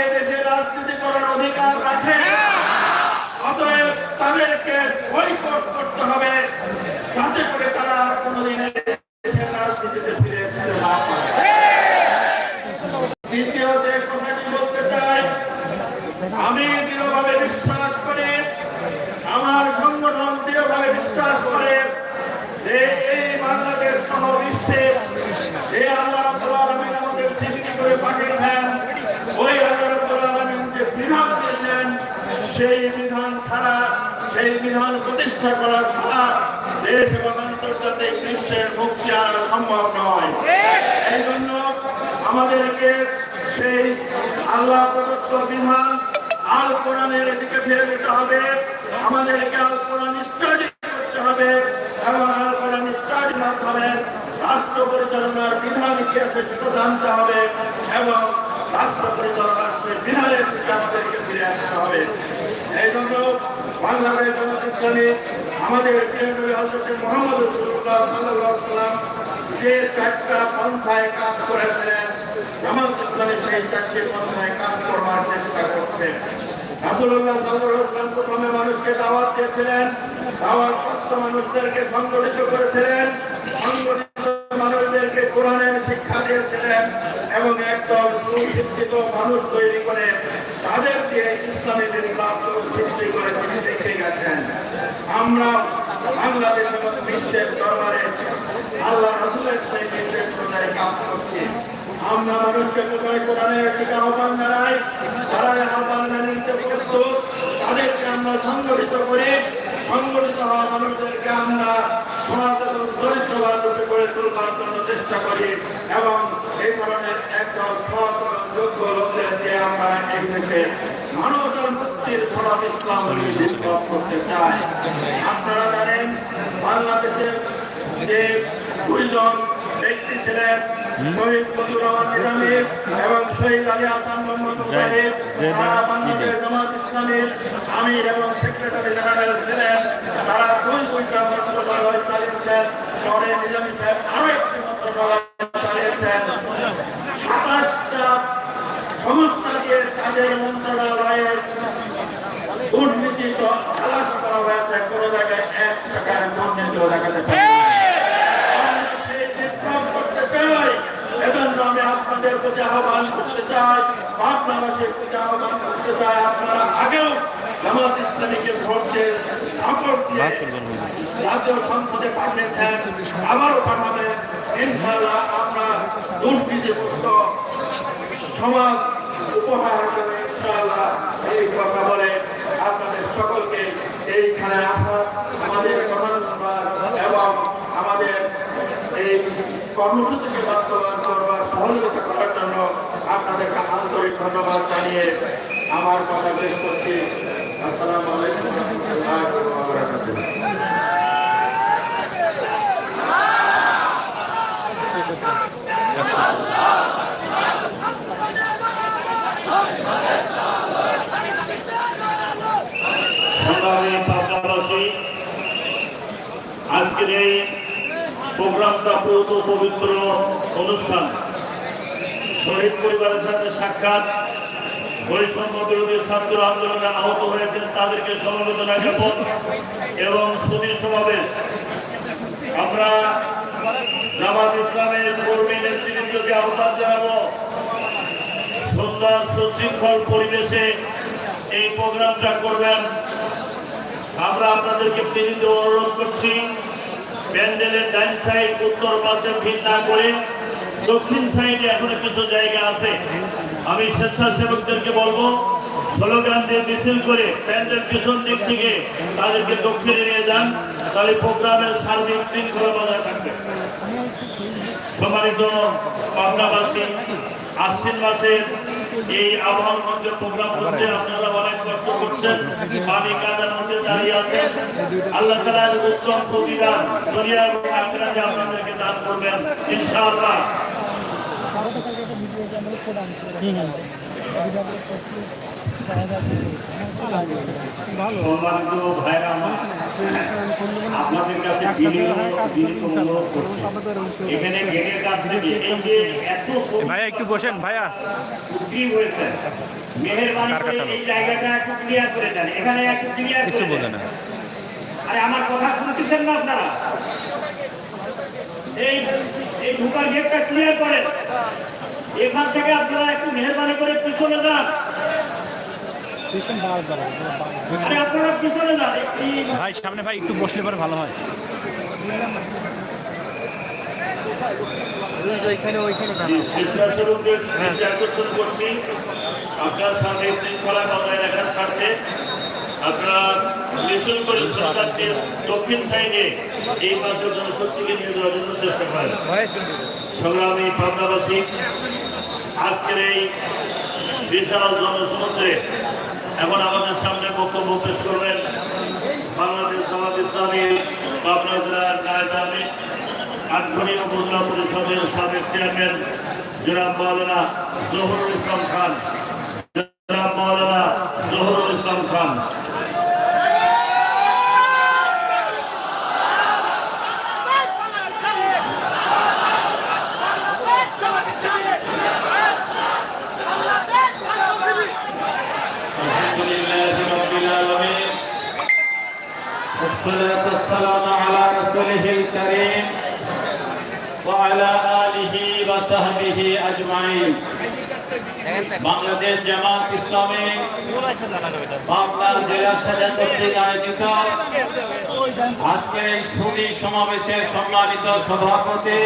এ রাজনীতি করার অধিকার রাখে। অতএব তাদেরকে বয়কট করতে হবে। যাতে করে তারা কোনোদিন এ দেশের রাজনীতিতে ফিরে আসতে না পারে দ্বিতীয় যে কথাটি বলতে চাই আমি দৃঢ়ভাবে বিশ্বাস করি আমার সংগঠন দৃঢ়ভাবে বিশ্বাস করে যে এই বাংলাদেশ সহ বিশ্বে যে আল্লাহ রাব্বুল আলামিন আমাদের সৃষ্টি করে পাঠিয়েছেন ওই আল্লাহ রাব্বুল আলামিন যে বিধান দিয়েছেন সেই বিধান ছাড়া, সেই বিধান প্রতিষ্ঠা করা ছাড়া দেশ এবং আন্তর্জাতিক বিশ্বের মুক্তি আনা সম্ভব নয়। এই জন্য আমাদেরকে সেই আল্লাহ প্রদত্ত বিধান আল কোরআনের দিকে ফিরে যেতে হবে। আমাদেরকে আল কোরআন স্টাডি করতে হবে এবং আল কোরআন স্টাডির মাধ্যমে রাষ্ট্র পরিচালনার বিধান কি আছে সেটা জানতে হবে এবং রাষ্ট্র পরিচালনার সেই বিধানের দিকে আমাদেরকে ফিরে আসতে হবে এই জন্য আমাদের পন্থায় কাজ করেছিলেন কাজ করবার চেষ্টা মানুষকে দাওয়াত দিয়েছিলেন, দাওয়াত মানুষদেরকে সংগঠিত করেছিলেন, সংগঠিত মানুষদেরকে কোরআনের শিক্ষা দিয়েছিলেন এবং একদল সুশিক্ষিত মানুষ তৈরি করে তাদের দিয়ে ইসলামী বিপ্লব সৃষ্টি আমরা বাংলাদেশ এবং বিশ্বের দরবারে আল্লাহ রসুলের সেই নির্দেশ অনুযায়ী কাজ করছি। আমরা মানুষকে প্রথমে কোরআনের দিকে আহ্বান জানাই তারা আহ্বান মেনে নিতে প্রস্তুত, তাদেরকে আমরা সংগঠিত করি সংগঠিত হওয়া মানুষদেরকে আমরা এবং চরিত্রবান রূপে গড়ে তুলবার জন্য চেষ্টা করি এবং এই ধরনের একদল সৎ এবং যোগ্য দিয়ে আমরা এই দেশে মানবতার মুক্তির সমাজ ইসলাম বিপ্লব করতে চাই আপনারা জানেন বাংলাদেশের যে দুইজন ব্যক্তি ছিলেন শহীদ মজুর রহমান নিজামী এবং শহীদ আলী হাসান মোহাম্মদ মুজাহিদ তারা বাংলাদেশ জামাত ইসলামীর আমির এবং সেক্রেটারি জেনারেল ছিলেন। তারা দুই দুইটা মন্ত্রণালয় চালিয়েছেন। পরে নিজামী সাহেব আরও একটি মন্ত্রণালয় চালিয়েছেন। সাতাশটা সংস্থা দিয়ে তাদের মন্ত্রণালয়ের দুর্নীতি খালাস করা হয়েছে, কোনো জায়গায় এক টাকার দুর্নীতিও দেখাতে পারে এজন্য আমি আপনাদের প্রতি আহ্বান করতে চাই আপনাবাসীর প্রতি আহ্বান করতে চাই, আপনারা আগেও জামাত ইসলামীকে ভোট দিয়ে সাপোর্ট দিয়ে জাতীয় সংসদে পাঠিয়েছেন, আবারও পাঠাবেন। সমাজ উপহার দেবে ইনশাআল্লাহ এই কথা বলে আপনাদের সকলকে এইখানে আসা আমাদের কথা এবং আমাদের এই কর্মসূচিকে বাস্তবায়ন করবার সহযোগিতা করার জন্য আপনাদেরকে আন্তরিক ধন্যবাদ জানিয়ে আমার কথা শেষ করছি। আসসালামু আলাইকুম বারাকাতুহু। সংগ্রামী পাবনাবাসী আজকের এই প্রোগ্রামটা পুরো পবিত্র অনুষ্ঠান। শহীদ পরিবারের সাথে সাক্ষাৎ। বৈষম্য বিরোধী ছাত্র আন্দোলনে আহত হয়েছেন তাদেরকে সমবেদনা জ্ঞাপন এবং সুদী সমাবেশ। আমরা জামাত ইসলামের কর্মী নেতৃবৃন্দকে আহ্বান জানাব। সুন্দর সুশৃঙ্খল পরিবেশে এই প্রোগ্রামটা করবেন। আমরা আপনাদেরকে বিনীত অনুরোধ করছি। প্যান্ডেলের ডাইন সাইড, উত্তর পাশে ভিড় করে দক্ষিণ সাইডে এখনও কিছু জায়গা আছে। আমি স্বেচ্ছাসেবকদেরকে বলব, স্লোগান দিয়ে মিছিল করে প্যান্ডেল পিছন দিক থেকে তাদেরকে দক্ষিণে নিয়ে যান, তাহলে প্রোগ্রামের সার্বিক শৃঙ্খলা বজায় থাকবে। সম্মানিত পাবনাবাসী আশ্বিন মাসের এই আবহাওয়ার মধ্যে প্রোগ্রাম হচ্ছে, আপনারা অনেক কষ্ট করছেন, পানি কাদার মধ্যে দাঁড়িয়ে আছেন। আল্লাহ তালার উত্তম প্রতিদান দরিয়া এবং আখেরাতে আপনাদেরকে দান করবেন, ইনশাআল্লাহ। কালকে সম্মানিত ভাইরা আপনাদের কাছে অনুরোধ করছি। এখানে গেটের কাছ থেকে এই যে এত ভাইয়া একটু বসেন ভাইয়া। হয়েছে। মেহেরবানি করে এই জায়গাটা একটু ক্লিয়ার করে দেন। এখানে একটু ক্লিয়ার কিছু বোঝে না। আরে আমার কথা শুনতেছেন না আপনারা? এই এই ঢুকার গেটটা ক্লিয়ার করেন। এখান থেকে আপনারা একটু মেহরবানি করে পিছনে যান আরে আপনারা পিছনে যান এই ভাই সামনে ভাই একটু বসলে পরে ভালো হয়। করছি। আপনার সামনে শৃঙ্খলা বজায় রাখার স্বার্থে আপনারা মিছিল করে সরকারকে দক্ষিণ সাইডে এই পাশের জনশক্তিকে নিয়ে যাওয়ার জন্য চেষ্টা করেন। সংগ্রামী পাবনাবাসী আজকের এই বিশাল জনসমুদ্রে এখন আমাদের সামনে বক্তব্য পেশ করবেন বাংলাদেশ সমাজ ইসলামী পাবনা জেলার নায়ক আগ্রহী উপজেলা পরিষদের সাবেক চেয়ারম্যান জনাব মাওলানা জহুরুল ইসলাম খান। সাহবিহি আজমাইন। বাংলাদেশ জামাত ইসলামে পাবনা জেলা সাজা কর্তৃক আয়োজিত আজকের এই সুনি সমাবেশের সম্মানিত সভাপতি,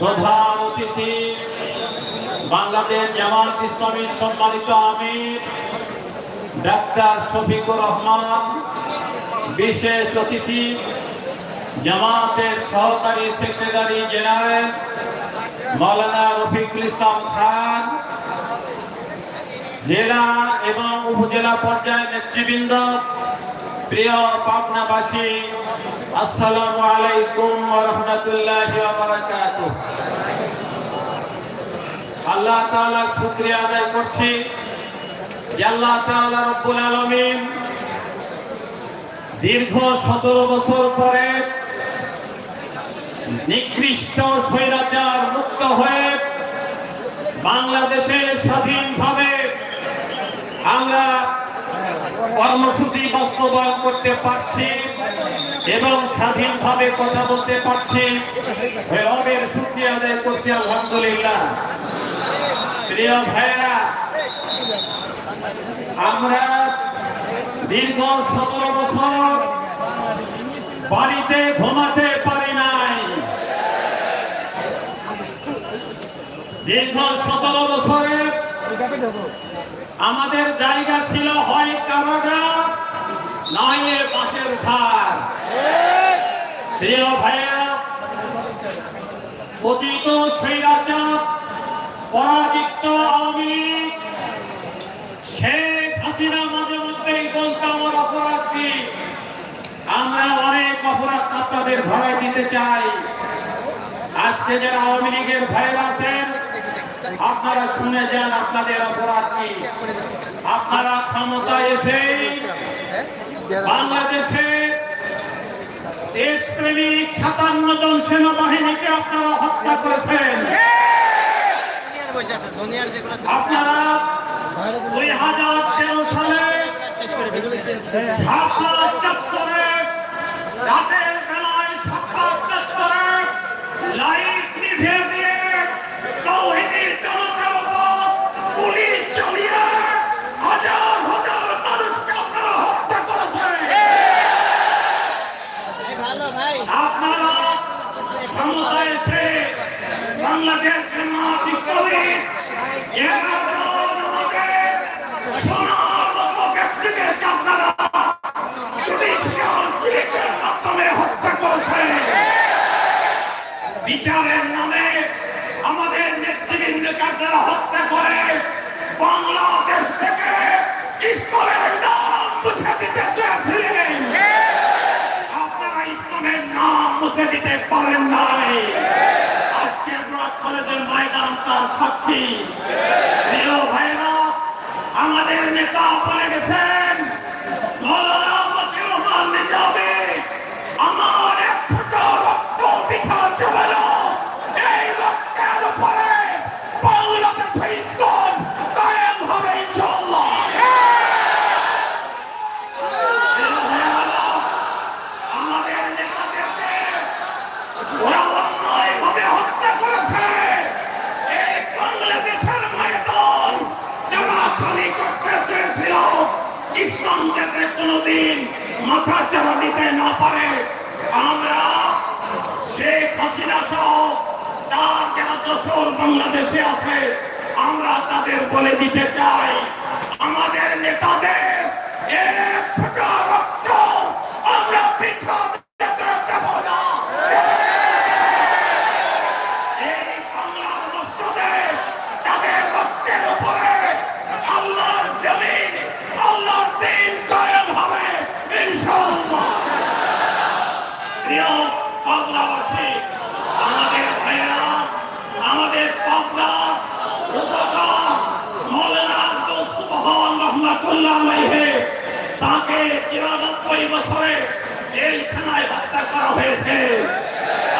প্রধান অতিথি, বাংলাদেশ জামাত ইসলামের সম্মানিত আমির, ডাক্তার শফিকুর রহমান, বিশেষ অতিথি, জামাতের সহকারী সেক্রেটারি জেনারেল মৌলানা রফিকুল ইসলাম খান, জেলা এবং উপজেলা পর্যায়ের নেতৃবৃন্দ, প্রিয় পাবনাবাসী, আসসালামু আলাইকুম রহমতুল্লাহ আল্লাহ তাআলার শুকরিয়া আদায় করছি আল্লাহ তাআলা রব্বুল আলামিন দীর্ঘ সতেরো বছর পরে নিকৃষ্ট স্বৈরাচার মুক্ত হয়ে বাংলাদেশে স্বাধীনভাবে আমরা কর্মসূচি বাস্তবায়ন করতে পারছি এবং স্বাধীনভাবে কথা বলতে পারছি। রবের আদায় করছি, আলহামদুলিল্লাহ। প্রিয় ভাইরা আমরা দীর্ঘ সতেরো বছর বাড়িতে ঘুমাতে পারি নাই দীর্ঘ সতেরো বছরে আমাদের জায়গা ছিল হয় কারাগার এ বাসের সার প্রিয় ভাইয়া পতিত স্বৈরাচার, পরাজিত আওয়ামী শেখ হাসিনা মাঝে মধ্যেই বলতো আমার অপরাধ আমরা অনেক অপরাধ আপনাদের ধরাই দিতে চাই। আজকে যারা আওয়ামী লীগের ভাইরা আছেন আপনারা শুনে যান, আপনাদের অপরাধ কি? আপনারা ক্ষমতায় এসে বাংলাদেশে দেশপ্রেমিক সাতান্ন জন সেনাবাহিনীকে আপনারা হত্যা করেছেন। আপনারা দুই হাজার তেরো সালে চত্বরে রাতের বিচারের নামে আমাদের নেতৃবৃন্দকে আপনারা হত্যা করে বাংলাদেশ থেকে ইসলামের নাম মুছে দিতে চেয়েছিলেন। আপনারা ইসলামের নাম মুছে দিতে পারেন নাই। আজকে কলেজের ময়দান তার সাক্ষী। প্রিয় ভাইরা, আমাদের নেতা বলে গেছেন মৌলানা মতিউর রহমান নিজামী আমার এক ফোঁটা রক্ত পিঠা যাবে না এই রক্তের উপরে বাংলাদেশে ইসকন কায়েম হবে ইনশাআল্লাহ আমাদের নেতাদেরকে ওরা অন্যায়ভাবে হত্যা করেছে এই বাংলাদেশের ময়দান যারা খালি করতে চেয়েছিল ইসলাম যাতে কোনোদিন মাথা চারা দিতে না পারে আমরা শেখ হাসিনা সহ তার যারা বাংলাদেশে আছে আমরা তাদের বলে দিতে চাই। আমাদের নেতাদের এক ফোঁটা রক্ত আমরা পিঠা যেতে দেব না এই বাংলার মসজিদে তাদের রক্তের উপরে আল্লাহর জমিন আল্লাহর দিন কায়েম হবে ইনশাআল্লাহ প্রিয় বাংলাবাসী আমাদের ভাইয়েরা আমাদের পাবনা উপকার মৌলানা আব্দুল সুবহান রহমাতুল্লাহ আলাইহি তাকে তিরানব্বই বছরে জেলখানায় হত্যা করা হয়েছে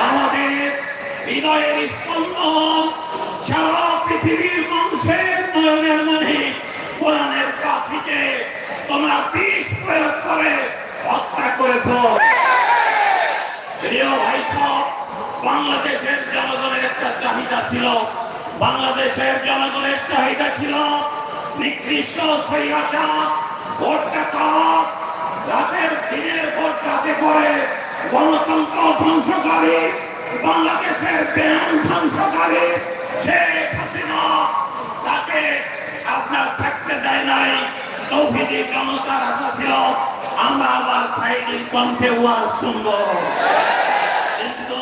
আমাদের হৃদয়ের স্পন্দন সারা পৃথিবীর মানুষের নয়নের মানে কোরআনের পাখিকে তোমরা বিষ প্রয়োগ করে হত্যা করেছ। প্রিয় ভাই বাংলাদেশের জনগণের একটা চাহিদা ছিল। বাংলাদেশের জনগণের চাহিদা ছিল নিকৃষ্ট স্বৈরাচার ভোট ডাকাত, রাতের দিনের ভোট রাতে করে গণতন্ত্র ধ্বংসকারী বাংলাদেশের ব্যায়াম ধ্বংসকারী শেখ হাসিনা। তাকে আপনার থাকতে দেয় নাই। তৌহিদি জনতার আশা ছিল আমরা আবার সাইডির কণ্ঠে ওয়াজ শুনব। কিন্তু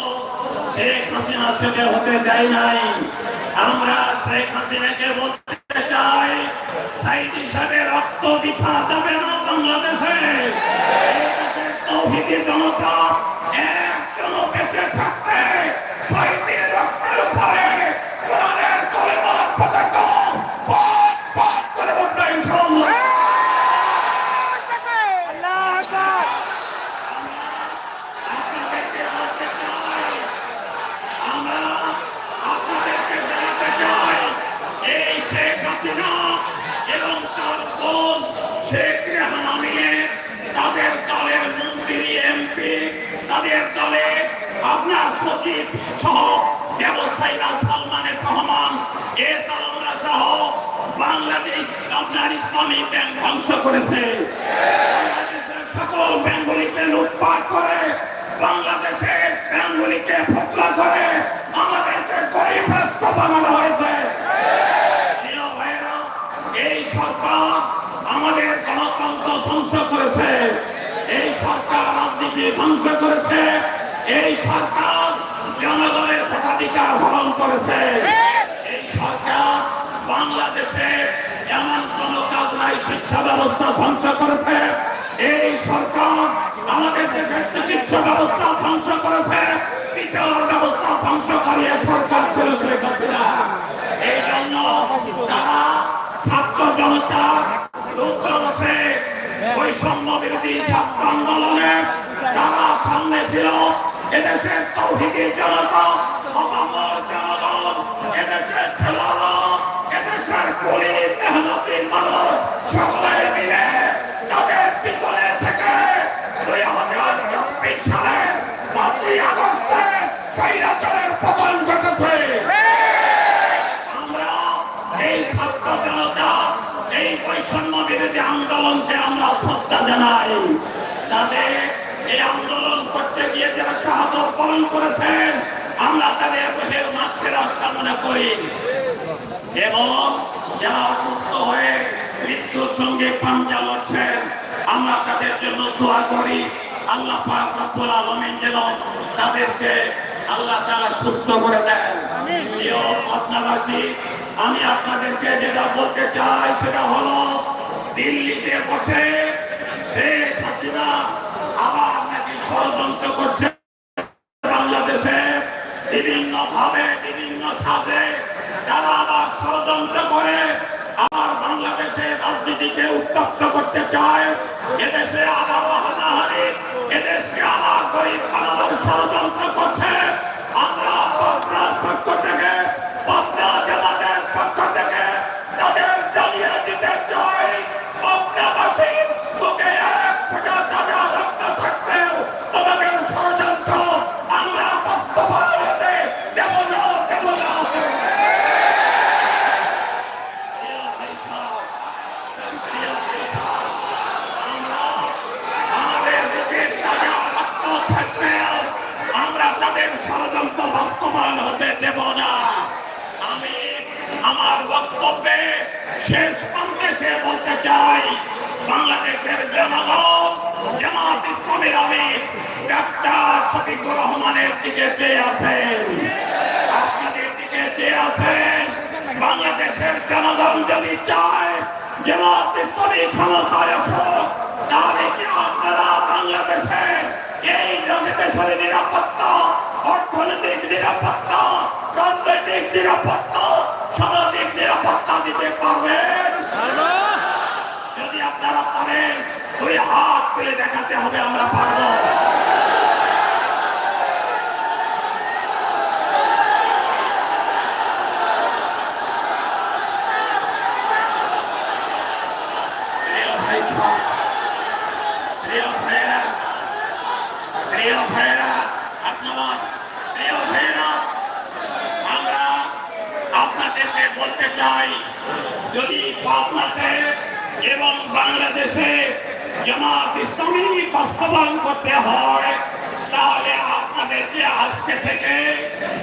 শেখ হাসিনা সেটা হতে দেয় নাই। আমরা শেখ হাসিনাকে বলতে চাই, সাইদ হিসাবে রক্ত বিফা যাবে না বাংলাদেশে। জনতা একজন বেঁচে থাকতে সাইদের রক্তের উপরে কোরআনের কলেমার পতাকা পাত পাত করে উঠবে ইনশাআল্লাহ আপনাদেরকে বলতে চাই, আমরা আপনাদেরকে জানাতে চাই, এই শেখ হাসিনা এবং তার বোন শেখ রেহানা মিলে তাদের দলের মন্ত্রী, এমপি, তাদের দলে আপনার সচিব সহ ব্যবসায়ীরা সালমানের রহমান, এ তালমরা সহ বাংলাদেশ আপনার ইসলামী ব্যাংক ধ্বংস করেছে। বাংলাদেশের সকল ব্যাঙ্গুলিকে লুটপাট করে, বাংলাদেশের ব্যাঙ্গুলিকে ফটলা করে, আমাদেরকে গরিব রাস্তা বানানো হয়েছে প্রিয় ভাইয়েরা, এই সরকার আমাদের গণতন্ত্র ধ্বংস করেছে। এই সরকার রাজনীতি ধ্বংস করেছে। এই সরকার জনগণের ভোটাধিকার হরণ করেছে। এই সরকার বাংলাদেশে এমন কোন কাজ নাই, শিক্ষা ব্যবস্থা ধ্বংস করেছে। এই সরকার আমাদের দেশের চিকিৎসা ব্যবস্থা ধ্বংস করেছে। বিচার ব্যবস্থা ধ্বংস করিয়ে সরকার ছিল শেখ হাসিনা। এই জন্য তারা ছাত্র জনতা রুদ্রদশে বৈষম্য বিরোধী ছাত্র আন্দোলনে তারা সামনে ছিল, এদেশের তৌহিদি জনতা অপামর জনগণ, এদেশের খেলাধুলা, এদেশের কুলি মেহনতি মানুষ, সকলে মিলে তাদের পিছনে থেকে দুই হাজার চব্বিশ সালে পাঁচই আগস্টে স্বৈরাচারের পতন আমরা এই ছাত্র জনতা বৈষম্য বিরোধী আন্দোলনকে আমরা শ্রদ্ধা জানাই। তাদের এই আন্দোলন করতে গিয়ে যারা শাহাদত পালন করেছেন আমরা তাদের রোহের মাছেরা কামনা করি। এবং যারা অসুস্থ হয়ে মৃত্যুর সঙ্গে পাঞ্জা লড়ছেন আমরা তাদের জন্য দোয়া করি। আল্লাহ পাক রব্বুল আলামিন যেন তাদেরকে আল্লাহ তারা সুস্থ করে দেন। প্রিয় পাটনাবাসী আমি আপনাদেরকে যেটা বলতে চাই সেটা হলো, দিল্লিতে বসে শেখ হাসিনা আবার নাকি ষড়যন্ত্র করছে বাংলাদেশে। বিভিন্ন ভাবে, বিভিন্ন সাথে তারা আবার ষড়যন্ত্র করে আবার বাংলাদেশে রাজনীতিকে উত্তপ্ত করতে চায়। এদেশে আবারও হানাহানি এদেশকে আবার গরিব বানানোর ষড়যন্ত্র করছে। রহমানের দিকে চেয়ে আছেন। আপনাদের দিকে চেয়ে আছেন। বাংলাদেশের জনগণ যদি চায়, জামাত ইসলামী ক্ষমতায় আসুক, তাহলে কি আপনারা বাংলাদেশের এই দেশের নিরাপত্তা, অর্থনৈতিক নিরাপত্তা, রাজনৈতিক নিরাপত্তা, সামাজিক নিরাপত্তা দিতে পারবেন? যদি আপনারা পারেন ওই হাত তুলে দেখাতে হবে, আমরা পারব।